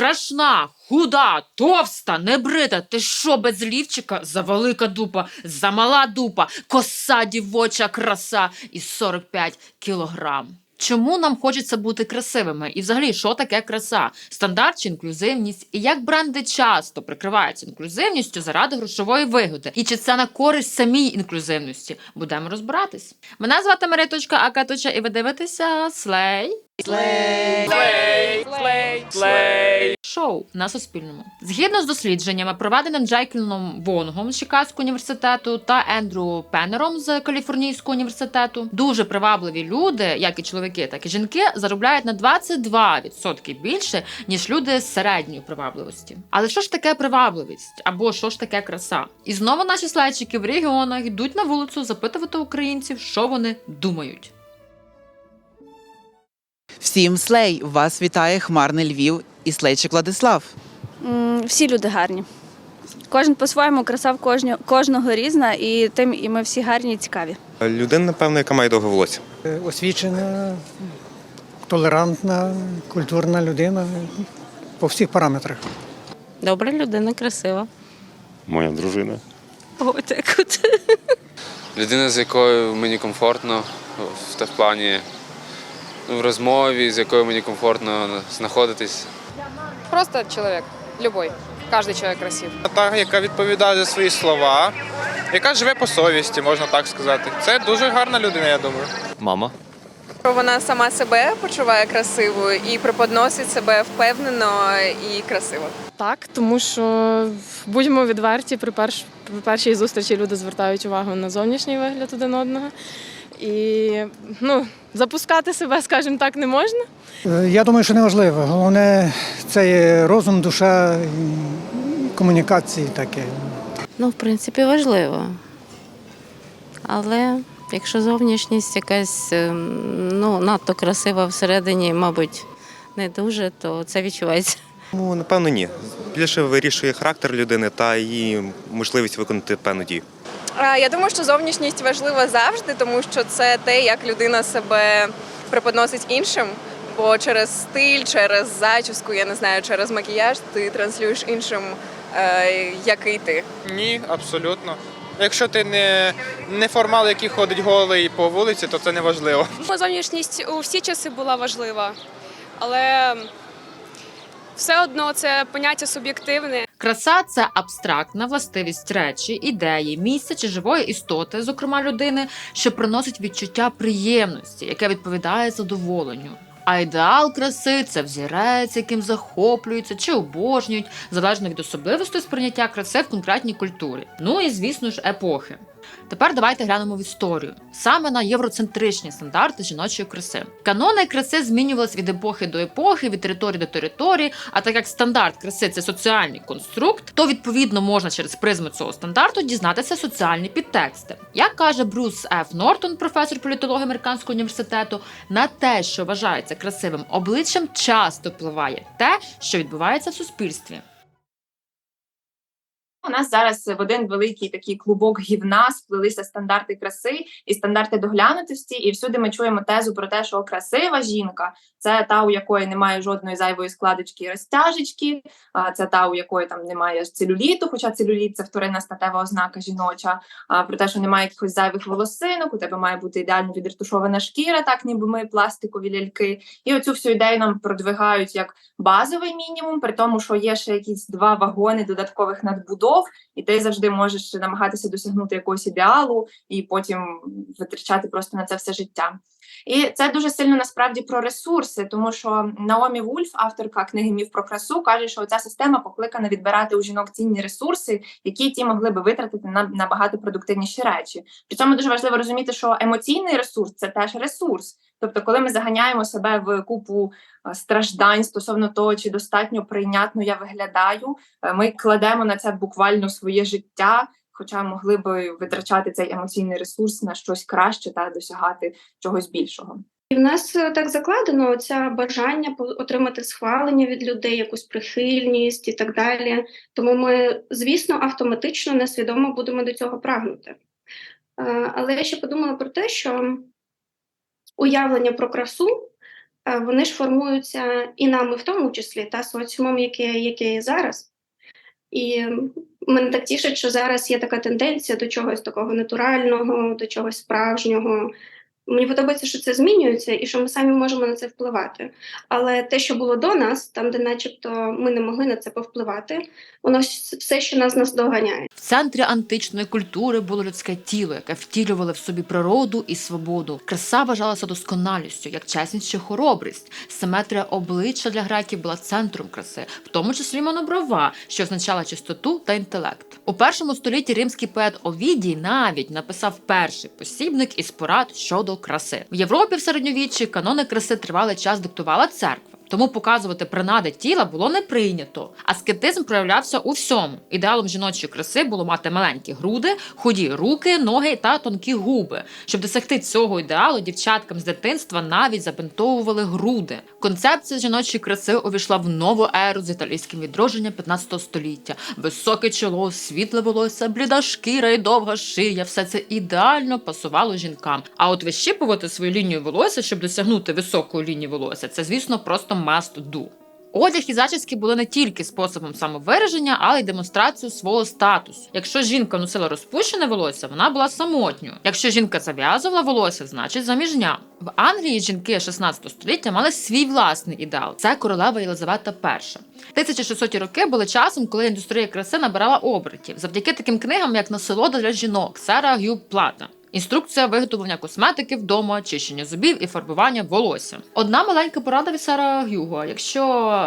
страшна, худа, товста, небрита. Ти що без лівчика? Завелика дупа, замала дупа, коса дівоча краса і 45 кілограм. Чому нам хочеться бути красивими? І взагалі, що таке краса? Стандарт чи інклюзивність? І як бренди часто прикриваються інклюзивністю заради грошової вигоди? І чи це на користь самій інклюзивності? Будемо розбиратись. Мене звати Марія.ака. і ви дивитеся Слей. Шоу на Суспільному. Згідно з дослідженнями, проведеним Джейкліном Вонгом з Чикагського університету та Ендрю Пеннером з Каліфорнійського університету, дуже привабливі люди, як і чоловіки, так і жінки, заробляють на 22% більше, ніж люди з середньої привабливості. Але що ж таке привабливість? Або що ж таке краса? І знову наші слайчики в регіонах йдуть на вулицю запитувати українців, що вони думають. Всім слей! Вас вітає хмарний Львів і слейчик Владислав. Всі люди гарні. Кожен по-своєму, краса в кожнього, кожного різна, і тим і ми всі гарні і цікаві. Людина, напевно, яка має довге волосся. освічена, толерантна, культурна людина по всіх параметрах. Добра людина, красива. Моя дружина. Отак от. людина, з якою мені комфортно в плані в розмові, з якою мені комфортно знаходитись. Просто человек, любой. Каждый человек красив. Та, яка відповідає за свої слова, яка живе по совісті, можна так сказати. Це дуже гарна людина, я думаю. Мама. Вона сама себе почуває красивою і преподносить себе впевнено і красиво. Так, тому що будьмо відверті, при, перш, при першій зустрічі люди звертають увагу на зовнішній вигляд один одного. І ну, запускати себе, скажімо так, не можна. Е, Я думаю, що не важливо. Головне це є розум, душа, і комунікації таке. Ну, в принципі, важливо. Але якщо зовнішність якась ем, ну, надто красива всередині, мабуть, не дуже, то це відчувається. Ну, напевно, ні. Більше вирішує характер людини та її можливість виконати певну дію. Я думаю, що зовнішність важлива завжди, тому що це те, як людина себе преподносить іншим. Бо через стиль, через зачіску, я не знаю, через макіяж ти транслюєш іншим, е, який ти. Ні, абсолютно. Якщо ти не, не формал, який ходить голий по вулиці, то це не важливо. Зовнішність у всі часи була важлива, але все одно це поняття суб'єктивне. Краса це абстрактна властивість речі, ідеї, місця чи живої істоти, зокрема людини, що приносить відчуття приємності, яке відповідає задоволенню. А ідеал краси це взірець, яким захоплюються чи обожнюють, залежно від особливостей сприйняття краси в конкретній культурі. Ну і звісно ж епохи. Тепер давайте глянемо в історію саме на євроцентричні стандарти жіночої краси. Канони краси змінювалися від епохи до епохи, від території до території. А так як стандарт краси це соціальний конструкт, то відповідно можна через призму цього стандарту дізнатися соціальні підтексти. Як каже Брюс Ф. Нортон, професор політології американського університету, на те, що вважається красивим обличчям, часто впливає те, що відбувається в суспільстві. У нас зараз в один великий такий клубок гівна сплелися стандарти краси і стандарти доглянутості, і всюди ми чуємо тезу про те, що красива жінка це та, у якої немає жодної зайвої складочки і розтяжечки, це та, у якої там немає целюліту, хоча целюліт це вторинна статева ознака жіноча, про те, що немає якихось зайвих волосинок, у тебе має бути ідеально відретушована шкіра, так ніби ми пластикові ляльки. І оцю всю ідею нам продвигають як базовий мінімум, при тому, що є ще якісь два вагони додаткових надбудов, і ти завжди можеш намагатися досягнути якогось ідеалу і потім витрачати просто на це все життя. І це дуже сильно насправді про ресурси, тому що Наомі Вульф, авторка книги Міф про красу, каже, що ця система покликана відбирати у жінок цінні ресурси, які ті могли би витратити на набагато продуктивніші речі. При цьому дуже важливо розуміти, що емоційний ресурс це теж ресурс. Тобто, коли ми заганяємо себе в купу е, страждань стосовно того, чи достатньо прийнятно я виглядаю, е, ми кладемо на це буквально своє життя. Хоча могли би витрачати цей емоційний ресурс на щось краще та досягати чогось більшого. І в нас е, так закладено це бажання отримати схвалення від людей, якусь прихильність і так далі. Тому ми, звісно, автоматично несвідомо будемо до цього прагнути. Е, Але я ще подумала про те, що уявлення про красу е, вони ж формуються і нами в тому числі, та соціумом, який є зараз. І мене так тішить, що зараз є така тенденція до чогось такого натурального, до чогось справжнього. Мені подобається, що це змінюється і що ми самі можемо на це впливати. Але те, що було до нас, там, де начебто ми не могли на це повпливати, воно все ще нас наздоганяє. В центрі античної культури було людське тіло, яке втілювало в собі природу і свободу. Краса вважалася досконалістю, як чесність чи хоробрість. Симетрія обличчя для греків була центром краси, в тому числі моноброва, що означала чистоту та інтелект. У першому столітті римський поет Овідій навіть написав перший посібник із порад щодо краси. В Європі в середньовіччі канони краси тривалий час диктувала церква. Тому показувати принади тіла було не прийнято. Аскетизм проявлявся у всьому. Ідеалом жіночої краси було мати маленькі груди, худі руки, ноги та тонкі губи. Щоб досягти цього ідеалу, дівчаткам з дитинства навіть забинтовували груди. Концепція жіночої краси увійшла в нову еру з італійським відродженням 15 століття. Високе чоло, світле волосся, бліда шкіра і довга шия. Все це ідеально пасувало жінкам. А от вищипувати свою лінію волосся, щоб досягнути високої лінії волосся, це звісно просто must do. Одяг і зачіски були не тільки способом самовираження, але й демонстрацією свого статусу. Якщо жінка носила розпущене волосся, вона була самотньою. Якщо жінка зав'язувала волосся, значить заміжня. В Англії жінки 16 століття мали свій власний ідеал. Це королева Єлизавета І. 1600 роки були часом, коли індустрія краси набирала обертів, завдяки таким книгам, як Насолода для жінок Сара Гю Плата. Інструкція виготовлення косметики вдома, очищення зубів і фарбування волосся. Одна маленька порада від Сара Гюго. Якщо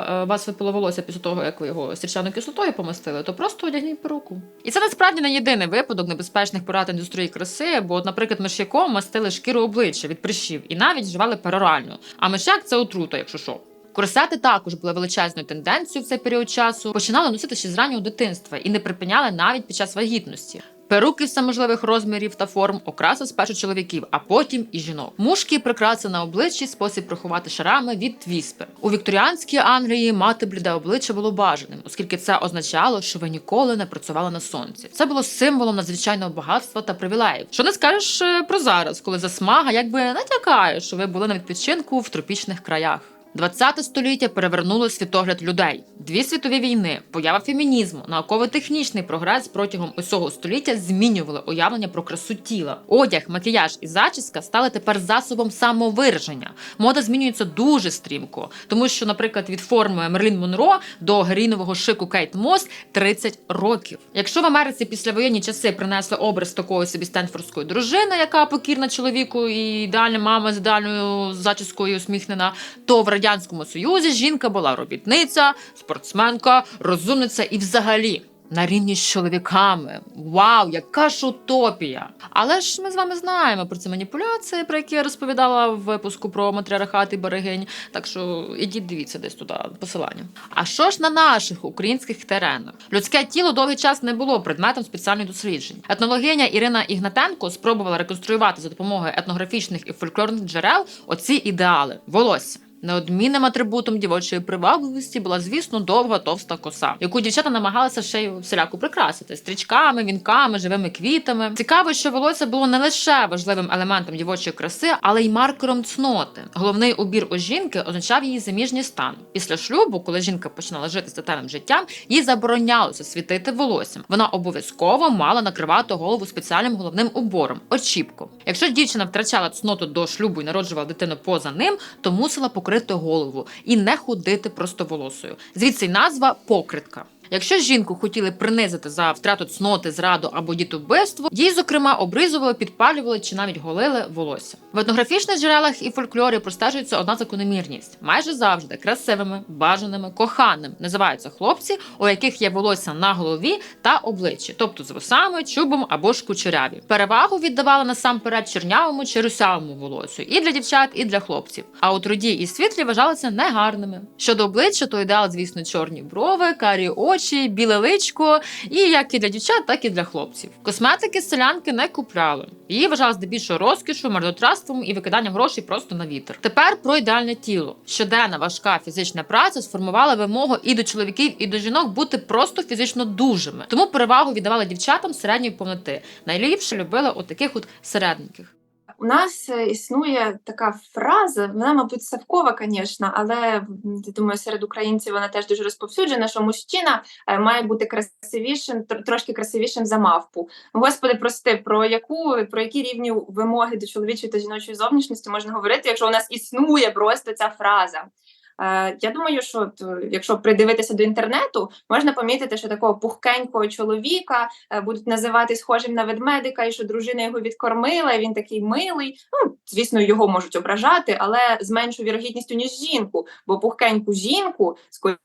е, вас випало волосся після того, як ви його сірчаною кислотою помастили, то просто одягніть перуку. І це насправді не єдиний випадок небезпечних порад індустрії краси, бо, наприклад, миш'яком мастили шкіру обличчя від прищів і навіть вживали перорально. А миш'як це отрута, якщо що. Корсети також були величезною тенденцією в цей період часу. Починали носити ще з раннього дитинства і не припиняли навіть під час вагітності. Перуки всеможливих розмірів та форм окраса спершу чоловіків, а потім і жінок. Мушки прикраси на обличчі, спосіб приховати шарами від віспи. У вікторіанській Англії мати бліде обличчя було бажаним, оскільки це означало, що ви ніколи не працювали на сонці. Це було символом надзвичайного багатства та привілеїв. Що не скажеш е, про зараз, коли засмага якби натякає, що ви були на відпочинку в тропічних краях. 20 століття перевернуло світогляд людей. Дві світові війни, поява фемінізму, науково-технічний прогрес протягом усього століття змінювали уявлення про красу тіла. Одяг, макіяж і зачіска стали тепер засобом самовираження. Мода змінюється дуже стрімко, тому що, наприклад, від форми Мерлін Монро до герійнового шику Кейт Мос 30 років. Якщо в Америці післявоєнні часи принесли образ такої собі стенфордської дружини, яка покірна чоловіку і ідеальна мама з ідеальною зачіскою усміхнена, то в радянському союзі жінка була робітниця, спортсменка, розумниця і взагалі. На рівні з чоловіками. Вау, яка ж утопія! Але ж ми з вами знаємо про ці маніпуляції, про які я розповідала в випуску про матріархат і берегинь. Так що ідіть дивіться десь туди посилання. А що ж на наших українських теренах? Людське тіло довгий час не було предметом спеціальних досліджень. Етнологиня Ірина Ігнатенко спробувала реконструювати за допомогою етнографічних і фольклорних джерел оці ідеали волосся. Неодмінним атрибутом дівочої привабливості була, звісно, довга товста коса, яку дівчата намагалися ще й всіляко прикрасити стрічками, вінками, живими квітами. Цікаво, що волосся було не лише важливим елементом дівочої краси, але й маркером цноти. Головний убір у жінки означав її заміжній стан. Після шлюбу, коли жінка починала жити статевим життям, їй заборонялося світити волоссям. Вона обов'язково мала накривати голову спеціальним головним убором очіпку. Якщо дівчина втрачала цноту до шлюбу і народжувала дитину поза ним, то мусила покрити голову і не ходити просто волосою. Звідси й назва покритка. Якщо жінку хотіли принизити за втрату цноти, зраду або дітовбивство, їй, зокрема, обризували, підпалювали чи навіть голили волосся. В етнографічних джерелах і фольклорі простежується одна закономірність: майже завжди красивими, бажаними, коханими називаються хлопці, у яких є волосся на голові та обличчі, тобто з вусами, чубом або ж кучеряві. Перевагу віддавали насамперед чорнявому чи русявому волосю і для дівчат, і для хлопців. А от руді і світлі вважалися негарними. Щодо обличчя, то ідеал, звісно, чорні брови, карі очі, біле личко, і як і для дівчат, так і для хлопців. Косметики селянки не купляли. Її вважали здебільшого розкішу, марнотратством і викиданням грошей просто на вітер. Тепер про ідеальне тіло. Щоденна важка фізична праця сформувала вимогу і до чоловіків, і до жінок бути просто фізично дужими. Тому перевагу віддавали дівчатам середньої повноти. Найліпше любили отаких от середників. У нас е, існує така фраза, вона, мабуть, совкова, звісно, але думаю, серед українців вона теж дуже розповсюджена, що мужчина е, має бути красивішим, трошки красивішим за мавпу. Господи, прости, про яку про які рівні вимоги до чоловічої та жіночої зовнішності можна говорити, якщо у нас існує просто ця фраза. Е, Я думаю, що е, якщо придивитися до інтернету, можна помітити, що такого пухкенького чоловіка е, будуть називати схожим на ведмедика, і що дружина його відкормила, і він такий милий. Ну, звісно, його можуть ображати, але з меншою вірогідністю, ніж жінку, бо пухкеньку жінку скоріше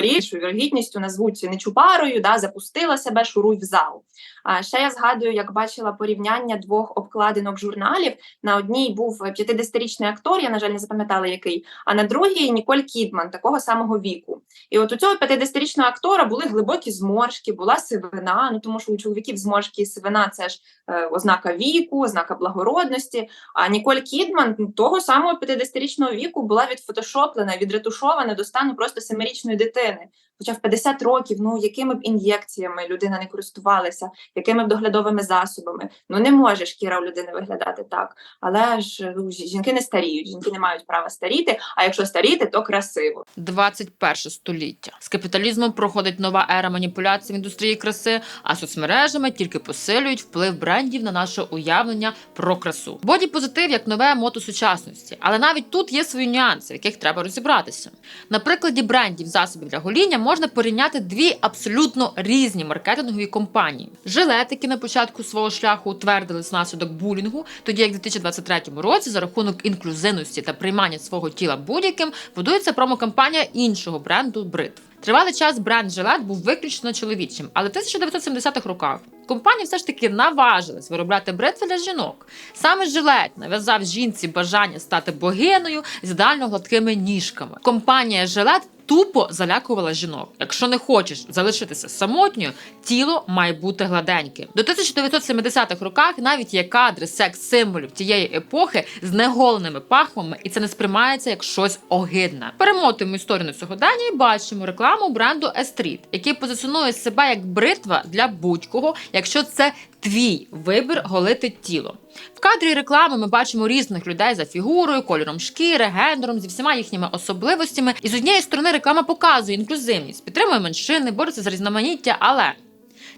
вірогідністю назвуть нечупарою, да, запустила себе, шуруй в зал. А ще я згадую, як бачила порівняння двох обкладинок журналів. На одній був 50-річний актор, я на жаль не запам'ятала який, а на другій Ніколь Кідман, такого самого віку. І от у цього 50-річного актора були глибокі зморшки, була сивина. Ну тому що у чоловіків зморшки і сивина це ж е, ознака віку, ознака благородності. А Ніколь Кідман того самого 50-річного віку була відфотошоплена, відретушована до стану просто семирічної дитини. родини, Хоча в 50 років, ну якими б ін'єкціями людина не користувалася, якими б доглядовими засобами, ну не може шкіра у людини виглядати так. Але ж ну, жінки не старіють, жінки не мають права старіти. А якщо старіти, то красиво. 21 століття. З капіталізмом проходить нова ера маніпуляцій в індустрії краси, а соцмережами тільки посилюють вплив брендів на наше уявлення про красу. Боді позитив як нове мото сучасності, але навіть тут є свої нюанси, в яких треба розібратися. На прикладі брендів засобів для гоління можна порівняти дві абсолютно різні маркетингові компанії. Жилетики на початку свого шляху утвердились внаслідок булінгу, тоді як в 2023 році за рахунок інклюзивності та приймання свого тіла будь-яким будується промокампанія іншого бренду бритв. Тривалий час бренд Жилет був виключно чоловічим, але в 1970-х роках компанії все ж таки наважились виробляти бритви для жінок. Саме Жилет нав'язав жінці бажання стати богиною з ідеально гладкими ніжками. Компанія Жилет тупо залякувала жінок. Якщо не хочеш залишитися самотньою, тіло має бути гладеньким. До 1970-х роках навіть є кадри секс-символів тієї епохи з неголеними пахвами, і це не сприймається як щось огидне. Перемотуємо історію на сьогодення і бачимо рекламу бренду Естріт, який позиціонує себе як бритва для будь-кого, якщо це твій вибір голити тіло. В кадрі реклами ми бачимо різних людей за фігурою, кольором шкіри, гендером, зі всіма їхніми особливостями. І з однієї сторони реклама показує інклюзивність, підтримує меншини, бореться з різноманіття. Але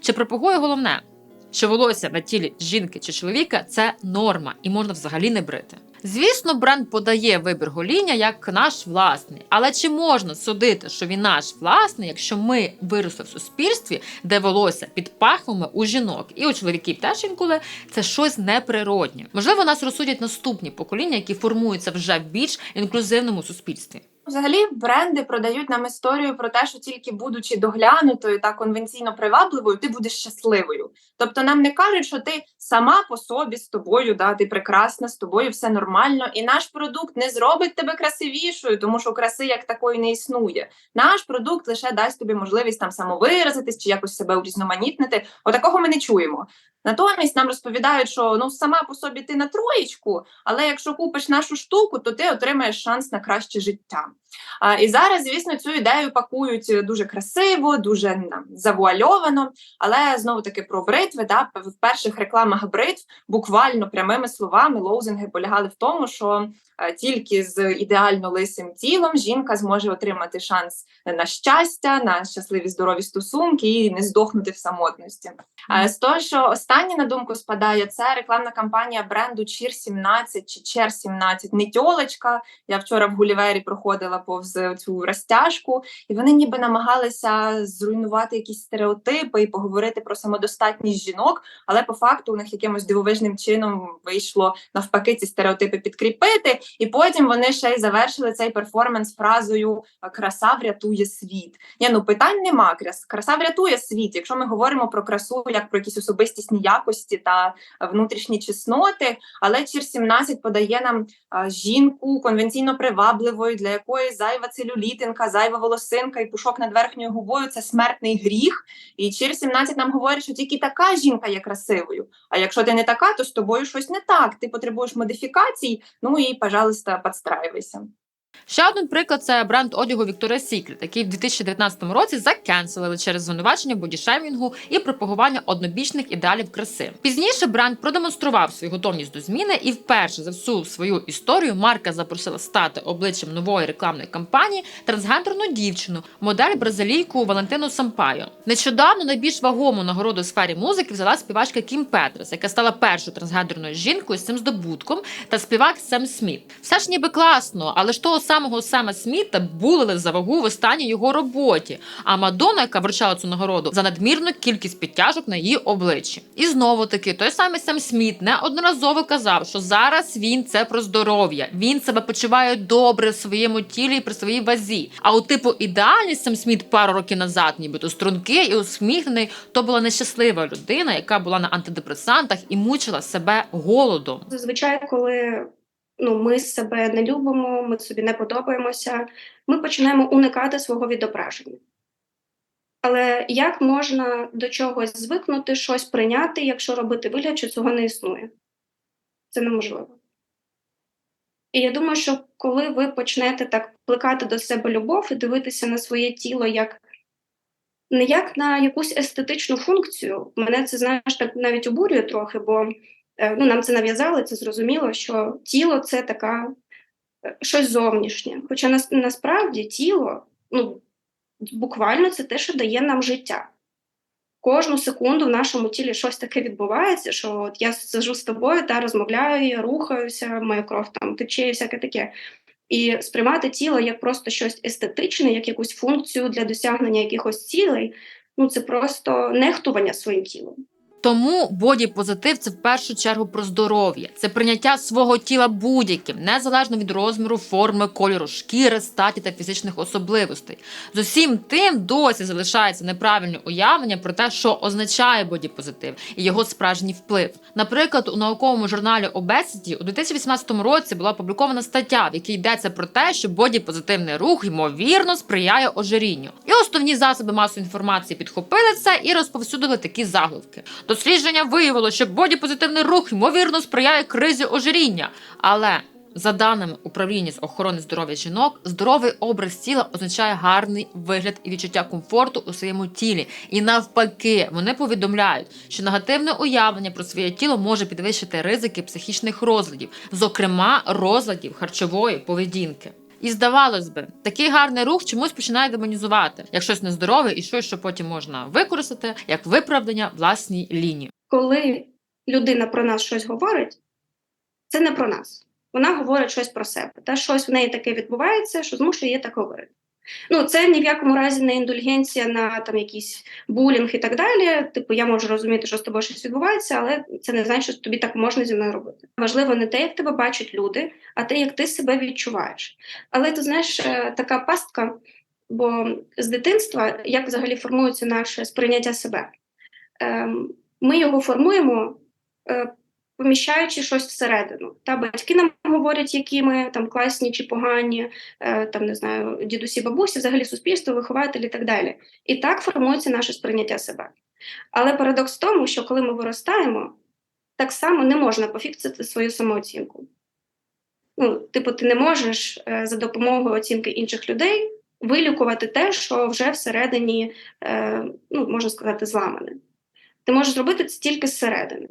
чи пропагує головне, що волосся на тілі жінки чи чоловіка це норма і можна взагалі не брити? Звісно, бренд подає вибір гоління як наш власний, але чи можна судити, що він наш власний, якщо ми виросли в суспільстві, де волосся під пахвами у жінок і у чоловіків теж інколи це щось неприроднє? Можливо, нас розсудять наступні покоління, які формуються вже в більш інклюзивному суспільстві. Взагалі, бренди продають нам історію про те, що тільки будучи доглянутою та конвенційно привабливою, ти будеш щасливою. Тобто нам не кажуть, що ти сама по собі з тобою, да, ти прекрасна, з тобою все нормально, і наш продукт не зробить тебе красивішою, тому що краси як такої не існує. Наш продукт лише дасть тобі можливість там самовиразитись чи якось себе урізноманітнити. Отакого ми не чуємо. Натомість нам розповідають, що ну сама по собі ти на троєчку, але якщо купиш нашу штуку, то ти отримаєш шанс на краще життя. А, і зараз, звісно, цю ідею пакують дуже красиво, дуже там, завуальовано. Але знову таки про бритви, да, в перших рекламах бритв буквально прямими словами лоузинги полягали в тому, що тільки з ідеально лисим тілом жінка зможе отримати шанс на щастя, на щасливі здорові стосунки і не здохнути в самотності. З того, що останнє на думку спадає, це рекламна кампанія бренду Cheer 17 чи Cheer 17 не тьолочка. Я вчора в Гулівері проходила повз цю розтяжку, і вони ніби намагалися зруйнувати якісь стереотипи і поговорити про самодостатність жінок, але по факту у них якимось дивовижним чином вийшло навпаки ці стереотипи підкріпити. І потім вони ще й завершили цей перформанс фразою Краса врятує світ. Ні, ну питань нема. Крас- Краса врятує світ. Якщо ми говоримо про красу як про якісь особистісні якості та внутрішні чесноти, але Чір 17 подає нам жінку конвенційно привабливою, для якої зайва целюлітинка, зайва волосинка і пушок над верхньою губою це смертний гріх. І Чір 17 нам говорить, що тільки така жінка є красивою. А якщо ти не така, то з тобою щось не так. Ти потребуєш модифікацій. Ну і, пожалуйста, підстраюйся. Ще один приклад це бренд одягу Victoria's Secret, який в 2019 році закенселили через звинувачення бодішеймінгу і пропагування однобічних ідеалів краси. Пізніше бренд продемонстрував свою готовність до зміни, і вперше за всю свою історію марка запросила стати обличчям нової рекламної кампанії трансгендерну дівчину, модель бразилійку Валентину Сампайо. Нещодавно найбільш вагому нагороду у сфері музики взяла співачка Кім Петрес, яка стала першою трансгендерною жінкою з цим здобутком, та співак Сем Сміт. Все ж ніби класно, але ж того самого Сема Сміта булили за вагу в останній його роботі. А Мадонна, яка вручала цю нагороду, за надмірну кількість підтяжок на її обличчі. І знову таки, той самий Сем Сміт неодноразово казав, що зараз він це про здоров'я. Він себе почуває добре в своєму тілі і при своїй вазі. А у типу ідеальний Сем Сміт пару років назад, нібито стрункий і усміхнений, то була нещаслива людина, яка була на антидепресантах і мучила себе голодом. Зазвичай, коли ну, ми себе не любимо, ми собі не подобаємося, ми починаємо уникати свого відображення. Але як можна до чогось звикнути, щось прийняти, якщо робити вигляд, що цього не існує? Це неможливо. І я думаю, що коли ви почнете так плекати до себе любов і дивитися на своє тіло як не як на якусь естетичну функцію, мене це знаєш так навіть обурює трохи, бо ну, нам це нав'язали, це зрозуміло, що тіло це така е, щось зовнішнє. Хоча нас, насправді тіло, ну буквально це те, що дає нам життя. Кожну секунду в нашому тілі щось таке відбувається, що от я сижу з тобою та розмовляю, я рухаюся, моя кров там тече і всяке таке. І сприймати тіло як просто щось естетичне, як якусь функцію для досягнення якихось цілей, ну це просто нехтування своїм тілом. Тому бодіпозитив це в першу чергу про здоров'я, це прийняття свого тіла будь-яким, незалежно від розміру, форми, кольору шкіри, статі та фізичних особливостей. З усім тим досі залишається неправильне уявлення про те, що означає бодіпозитив і його справжній вплив. Наприклад, у науковому журналі Obesity у 2018 році була опублікована стаття, в якій йдеться про те, що бодіпозитивний рух ймовірно сприяє ожирінню. І основні засоби масової інформації підхопили це і розповсюдили такі заголовки. Дослідження виявило, що бодіпозитивний рух ймовірно сприяє кризі ожиріння. Але за даними управління з охорони здоров'я жінок, здоровий образ тіла означає гарний вигляд і відчуття комфорту у своєму тілі. І навпаки, вони повідомляють, що негативне уявлення про своє тіло може підвищити ризики психічних розладів, зокрема розладів харчової поведінки. І здавалось би, такий гарний рух чомусь починає демонізувати як щось нездорове і щось, що потім можна використати як виправдання власній лінії. Коли людина про нас щось говорить, це не про нас. Вона говорить щось про себе. Та щось в неї таке відбувається, що змушує її так говорити. Ну, це ні в якому разі не індульгенція на там якийсь булінг і так далі. Типу, я можу розуміти, що з тобою щось відбувається, але це не значить, що тобі так можна зі мною робити. Важливо не те, як тебе бачать люди, а те, як ти себе відчуваєш. Але ти знаєш, е, така пастка, бо з дитинства як взагалі формується наше сприйняття себе. Ем, Ми його формуємо. Поміщаючи щось всередину, та батьки нам говорять, які ми там класні чи погані, е, там не знаю, дідусі, бабусі, взагалі суспільство, вихователі і так далі. І так формується наше сприйняття себе. Але парадокс в тому, що коли ми виростаємо, так само не можна пофіксити свою самооцінку. Ну, типу, ти не можеш е, за допомогою оцінки інших людей вилікувати те, що вже всередині, е, ну, можна сказати, зламане. Ти можеш зробити це тільки зсередини.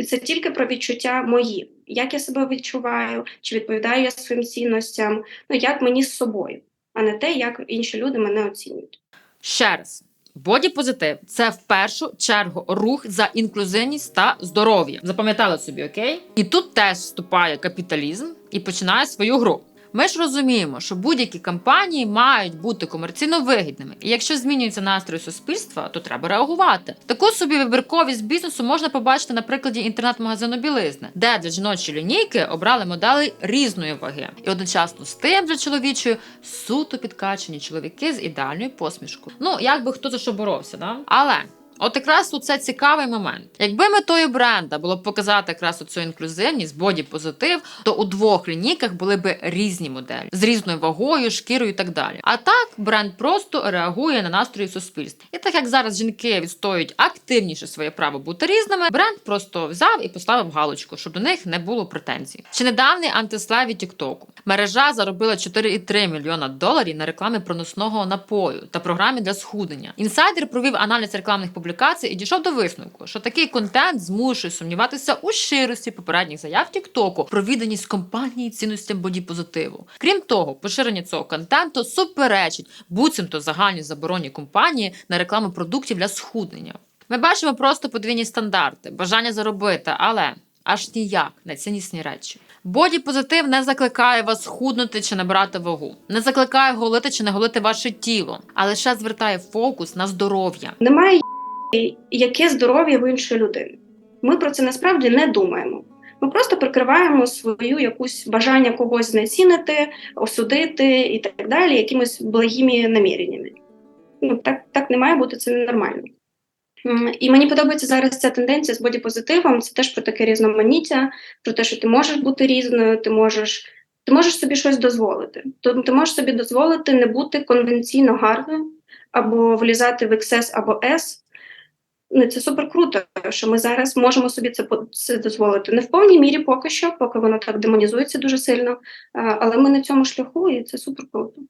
І це тільки про відчуття мої, як я себе відчуваю, чи відповідаю я своїм цінностям, ну як мені з собою, а не те, як інші люди мене оцінюють. Ще раз. Боді-позитив це в першу чергу рух за інклюзивність та здоров'я. Запам'ятали собі, окей? І тут теж вступає капіталізм і починає свою гру. Ми ж розуміємо, що будь-які кампанії мають бути комерційно вигідними, і якщо змінюються настрої суспільства, то треба реагувати. Таку собі вибірковість бізнесу можна побачити на прикладі інтернет-магазину білизни, де для жіночої лінійки обрали моделей різної ваги, і одночасно з тим для чоловічої суто підкачені чоловіки з ідеальною посмішкою. Ну як би хто за що боровся, да? Але. От якраз тут це цікавий момент. Якби метою бренда було б показати якраз цю інклюзивність, боді позитив, то у двох лінійках були б різні моделі з різною вагою, шкірою і так далі. А так бренд просто реагує на настрої суспільства. І так як зараз жінки відстоюють активніше своє право бути різними, бренд просто взяв і поставив галочку, щоб до них не було претензій. Чи недавній антиславі Тіктоку Мережа заробила 4,3 мільйона доларів на рекламі проносного напою та програмі для схуднення. Інсайдер провів аналіз рекламних публікацій і дійшов до висновку, що такий контент змушує сумніватися у щирості попередніх заяв Тіктоку про відданість компанії цінностям бодіпозитиву. Крім того, поширення цього контенту суперечить буцімто загальній забороні компанії на рекламу продуктів для схуднення. Ми бачимо просто подвійні стандарти, бажання заробити, але аж ніяк не ціннісні речі. Боді-позитив не закликає вас худнути чи набирати вагу, не закликає голити чи не голити ваше тіло, а лише звертає фокус на здоров'я. Немає яке здоров'я в іншої людини. Ми про це насправді не думаємо. Ми просто прикриваємо свою якусь бажання когось знецінити, осудити і так далі, якимись благими наміреннями. Ну так, так не має бути, це ненормально. І мені подобається зараз ця тенденція з бодіпозитивом. Це теж про таке різноманіття, про те, що ти можеш бути різною, ти можеш, ти можеш собі щось дозволити. Тобто ти можеш собі дозволити не бути конвенційно гарною, або влізати в XS або S. Ну, це супер круто, що ми зараз можемо собі це, це дозволити. Не в повній мірі поки що, поки воно так демонізується дуже сильно. Але ми на цьому шляху, і це супер круто.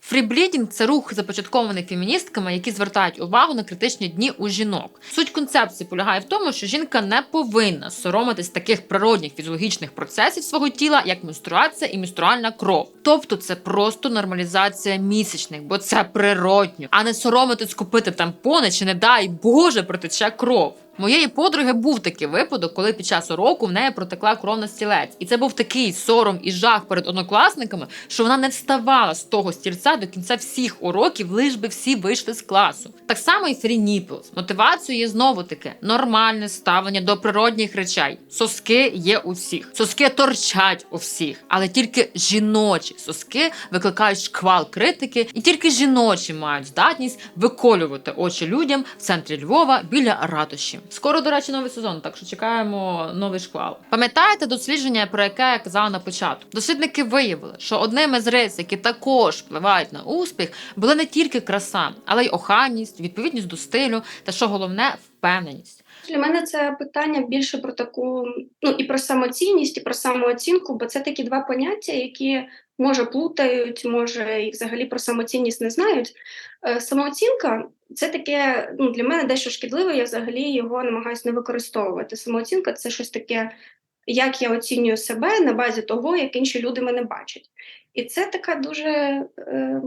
Фріблідінг це рух, започаткований феміністками, які звертають увагу на критичні дні у жінок. Суть концепції полягає в тому, що жінка не повинна соромитись таких природних фізіологічних процесів свого тіла, як менструація і менструальна кров. Тобто це просто нормалізація місячних, бо це природньо, а не соромитись купити тампони чи не дай Боже протече кров. Моєї подруги був такий випадок, коли під час уроку в неї протекла кров на стілець, і це був такий сором і жах перед однокласниками, що вона не вставала з того стільця до кінця всіх уроків, лиш би всі вийшли з класу. Так само і Nipples. Мотивацією є знову таки нормальне ставлення до природних речей. Соски є у всіх, соски торчать у всіх, але тільки жіночі соски викликають шквал критики, і тільки жіночі мають здатність виколювати очі людям в центрі Львова біля ратуші. Скоро, до речі, новий сезон, так що чекаємо новий шквал. Пам'ятаєте дослідження, про яке я казала на початку? Дослідники виявили, що одним із рис, які також впливають на успіх, були не тільки краса, але й охайність, відповідність до стилю та що головне впевненість. Для мене це питання більше про таку, ну і про самоцінність, і про самооцінку, бо це такі два поняття, які може плутають, може і взагалі про самоцінність не знають. Е, Самооцінка це таке ну, для мене дещо шкідливе, я взагалі його намагаюся не використовувати. Самооцінка це щось таке, як я оцінюю себе на базі того, як інші люди мене бачать. І це така дуже, е,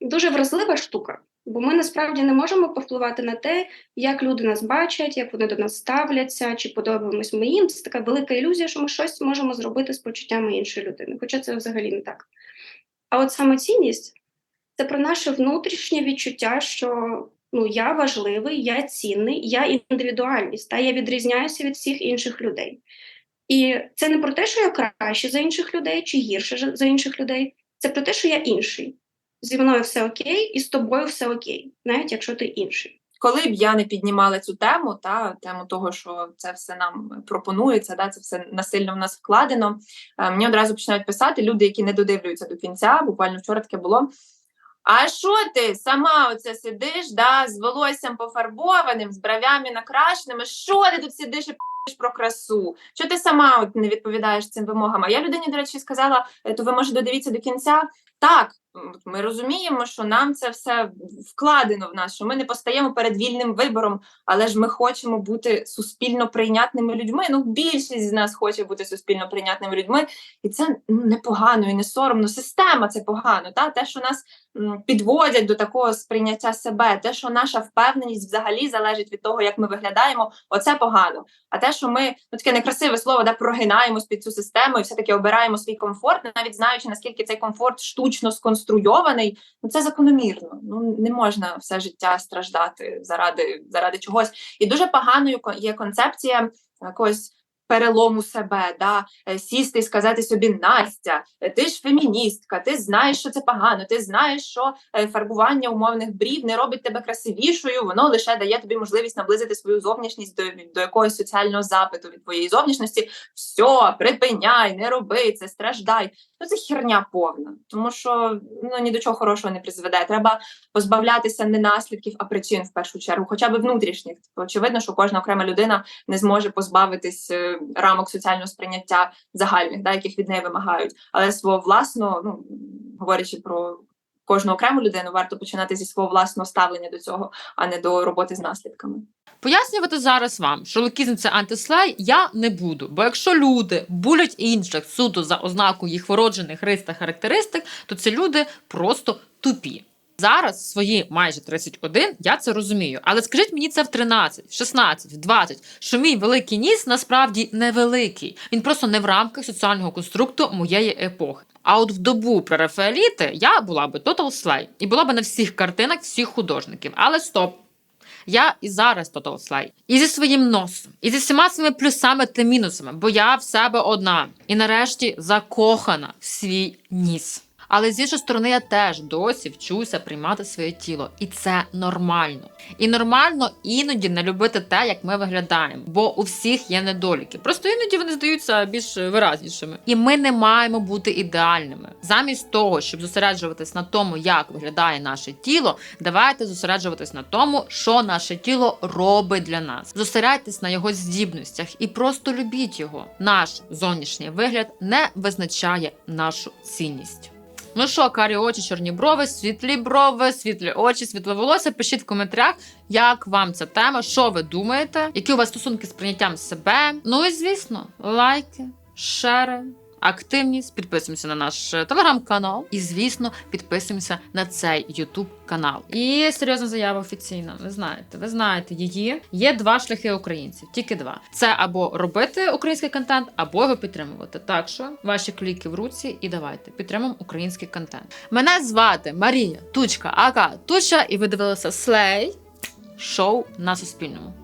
дуже вразлива штука. Бо ми насправді не можемо повпливати на те, як люди нас бачать, як вони до нас ставляться, чи подобаємось ми їм. Це така велика ілюзія, що ми щось можемо зробити з почуттями іншої людини. Хоча це взагалі не так. А от самоцінність це про наше внутрішнє відчуття, що ну я важливий, я цінний, я індивідуальність, та я відрізняюся від всіх інших людей. І це не про те, що я краще за інших людей чи гірше за інших людей. Це про те, що я інший. Зі мною все окей, і з тобою все окей, навіть якщо ти інший. коли б я не піднімала цю тему, та тему того, що це все нам пропонується, да, це все насильно в нас вкладено. е, Мені одразу починають писати люди, які не додивлюються до кінця. Буквально вчора таке було. А що ти сама оце сидиш, да, з волоссям пофарбованим, з бровями накрашеними? Що ти тут сидиш і п***ш про красу? Що ти сама от не відповідаєш цим вимогам? А я людині, до речі, сказала, е, то ви може додивіться до кінця. Так, ми розуміємо, що нам це все вкладено в нас, що ми не постаємо перед вільним вибором, але ж ми хочемо бути суспільно прийнятними людьми. Ну, більшість з нас хоче бути суспільно прийнятними людьми, і це ну, непогано і не соромно. Система це погано. Та те, що нас підводять до такого сприйняття себе, те, що наша впевненість взагалі залежить від того, як ми виглядаємо, оце погано. А те, що ми ну таке некрасиве слово, да прогинаємось під цю систему і все таки обираємо свій комфорт, навіть знаючи наскільки цей комфорт штучно сконструйований, ну це закономірно. Ну не можна все життя страждати заради заради чогось. І дуже поганою є концепція якогось. Перелому себе, да, е, сісти і сказати собі Настя, е, ти ж феміністка, ти знаєш, що це погано, ти знаєш, що е, фарбування умовних брів не робить тебе красивішою, воно лише дає тобі можливість наблизити свою зовнішність до, до якогось соціального запиту від твоєї зовнішності. Все, припиняй, не роби це, страждай. Ну це херня повна, тому що ну ні до чого хорошого не призведе. Треба позбавлятися не наслідків, а причин в першу чергу, хоча б внутрішніх. Тобто, очевидно, що кожна окрема людина не зможе позбавитись е, рамок соціального сприйняття загальних, да, яких від неї вимагають, але свого власного, ну говорячи про кожну окрему людину, варто починати зі свого власного ставлення до цього, а не до роботи з наслідками. Пояснювати зараз вам, що лукізм це антислей, я не буду. Бо якщо люди булять інших суто за ознаку їх вроджених рис та характеристик, то це люди просто тупі. Зараз свої майже 31 я це розумію. Але скажіть мені це в 13, в 16, в 20, що мій великий ніс насправді невеликий. Він просто не в рамках соціального конструкту моєї епохи. А от в добу прерафаеліти я була би total slay. і була би на всіх картинах всіх художників. Але стоп. Я і зараз Total Slay. І зі своїм носом, і зі всіма своїми плюсами та мінусами, бо я в себе одна. І нарешті закохана в свій ніс. Але з іншої сторони, я теж досі вчуся приймати своє тіло, і це нормально. І нормально іноді не любити те, як ми виглядаємо, бо у всіх є недоліки. Просто іноді вони здаються більш виразнішими. І ми не маємо бути ідеальними. Замість того, щоб зосереджуватись на тому, як виглядає наше тіло, давайте зосереджуватись на тому, що наше тіло робить для нас. Зосередьтесь на його здібностях і просто любіть його. Наш зовнішній вигляд не визначає нашу цінність. Ну що, карі очі, чорні брови, світлі брови, світлі очі, світле волосся. Пишіть в коментарях, як вам ця тема, що ви думаєте, які у вас стосунки з прийняттям себе. Ну і звісно, лайки, шери, активність. Підписуємося на наш е, телеграм-канал. І, звісно, підписуємося на цей ютуб канал. І серйозна заява офіційна. Ви знаєте, ви знаєте її. Є два шляхи українців, тільки два: це або робити український контент, або його підтримувати. Так що ваші кліки в руці і давайте підтримуємо український контент. Мене звати Марія Тучка, Ака Туча, і ви дивилися Слей шоу на Суспільному.